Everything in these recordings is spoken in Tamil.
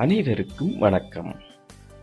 அனைவருக்கும் வணக்கம்.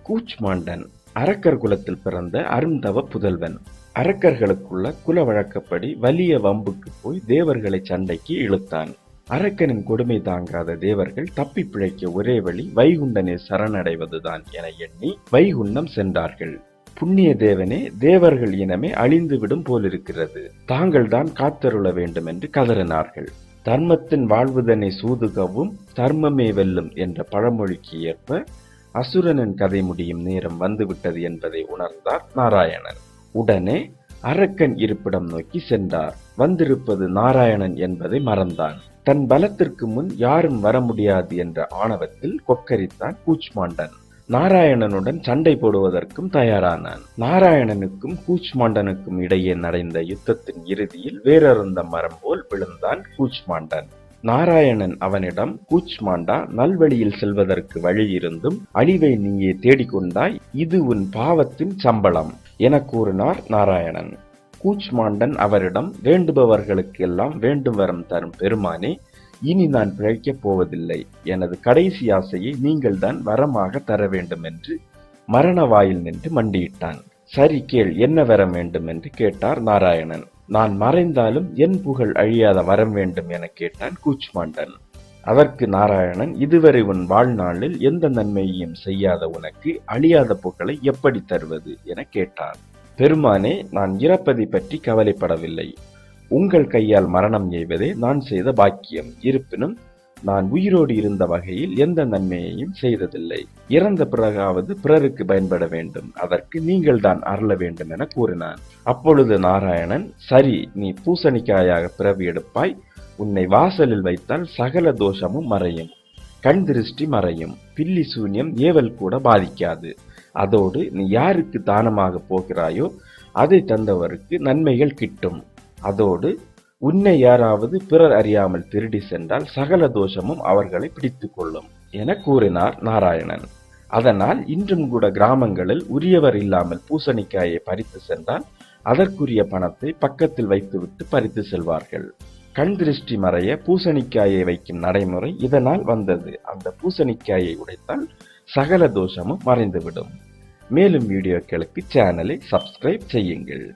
கூச்மாண்டன் அரக்கர் குலத்தில் பிறந்த அருந்தவ புதல்வன். அரக்கர்களுக்குள்ள குல வழக்கப்படி வலிய வம்புக்கு போய் தேவர்களை சண்டைக்கு இழுத்தான். அரக்கனின் கொடுமை தாங்காத தேவர்கள் தப்பி பிழைக்க ஒரே வழி வைகுண்டனை சரணடைவதுதான் என எண்ணி வைகுண்டம் சென்றார்கள். புண்ணிய தேவனே தேவர்கள் இனமே அழிந்துவிடும் போலிருக்கிறது. தாங்கள்தான் காத்தருள வேண்டும் என்று கதறினார்கள். தர்மத்தின் வாழ்வுதனை சூதுகவும் தர்மமே வெல்லும் என்ற பழமொழிக்கு ஏற்ப அசுரனின் கதை முடியும் நேரம் வந்துவிட்டது என்பதை உணர்ந்தார் நாராயணன். உடனே அரக்கன் இருப்பிடம் நோக்கி சென்றார். வந்திருப்பது நாராயணன் என்பதை மறந்தான். தன் பலத்திற்கு முன் யாரும் வர முடியாது என்ற ஆணவத்தில் கொக்கரித்தான் கூச்மாண்டன். நாராயணனுடன் சண்டை போடுவதற்கும் தயாரானான். நாராயணனுக்கும் கூச்மாண்டனுக்கும் இடையே நடந்த யுத்தத்தின் இறுதியில் வேறொருந்த மரம் போல் விழுந்தான் கூச்மாண்டன். நாராயணன் அவனிடம் கூச்மாண்டா நல்வழியில் செல்வதற்கு வழி இருந்தும் அழிவை நீயே தேடிக்கொண்டாய் இது உன் பாவத்தின் சம்பளம் என கூறினார் நாராயணன். கூச்மாண்டன் அவரிடம் வேண்டுபவர்களுக்கெல்லாம் வேண்டும் வரம் தரும் பெருமானே இனி நான் பிழைக்கப் போவதில்லை. எனது கடைசி ஆசையை நீங்கள்தான் வரமாக தர வேண்டும் என்று மரண வாயில் நின்று மண்டியிட்டான். சரி கேள் என்ன வரம் வேண்டும் என்று கேட்டார் நாராயணன். நான் மறைந்தாலும் என் புகழ் அழியாத வரம் வேண்டும் என கேட்டான் கூச்மாண்டன். அதற்கு நாராயணன் இதுவரை உன் வாழ்நாளில் எந்த நன்மையையும் செய்யாத உனக்கு அழியாத புகழை எப்படி தருவது என கேட்டார். பெருமானே நான் இறப்பதை பற்றி கவலைப்படவில்லை. உங்கள் கையால் மரணம் எய்வதே நான் செய்த பாக்கியம். இருப்பினும் நான் உயிரோடு இருந்த வகையில் எந்த நன்மையையும் செய்ததில்லை. இறந்த பிறகாவது பிறருக்கு பயன்பட வேண்டும். அதற்கு நீங்கள் தான் அருள வேண்டும் என கூறினான். அப்பொழுது நாராயணன் சரி நீ பூசணிக்காயாக பிறவி எடுப்பாய். உன்னை வாசலில் வைத்தால் சகல தோஷமும் மறையும். கண் திருஷ்டி மறையும். பில்லி சூன்யம் ஏவல் கூட பாதிக்காது. அதோடு நீ யாருக்கு தானமாக போகிறாயோ அதை தந்தவருக்கு நன்மைகள் கிட்டும். அதோடு உன்னை யாராவது பிறர் அறியாமல் திருடி சென்றால் சகல தோஷமும் அவர்களை பிடித்துக் கொள்ளும் என கூறினார் நாராயணன். அதனால் இன்றும் கூட கிராமங்களில் உரியவர் இல்லாமல் பூசணிக்காயை பறித்து சென்றால் அதற்குரிய பணத்தை பக்கத்தில் வைத்துவிட்டு பறித்து செல்வார்கள். கண் திருஷ்டி மறைய பூசணிக்காயை வைக்கும் நடைமுறை இதனால் வந்தது. அந்த பூசணிக்காயை உடைத்தால் சகல தோஷமும் மறைந்துவிடும். மேலும் வீடியோக்களுக்கு சேனலை சப்ஸ்கிரைப் செய்யுங்கள்.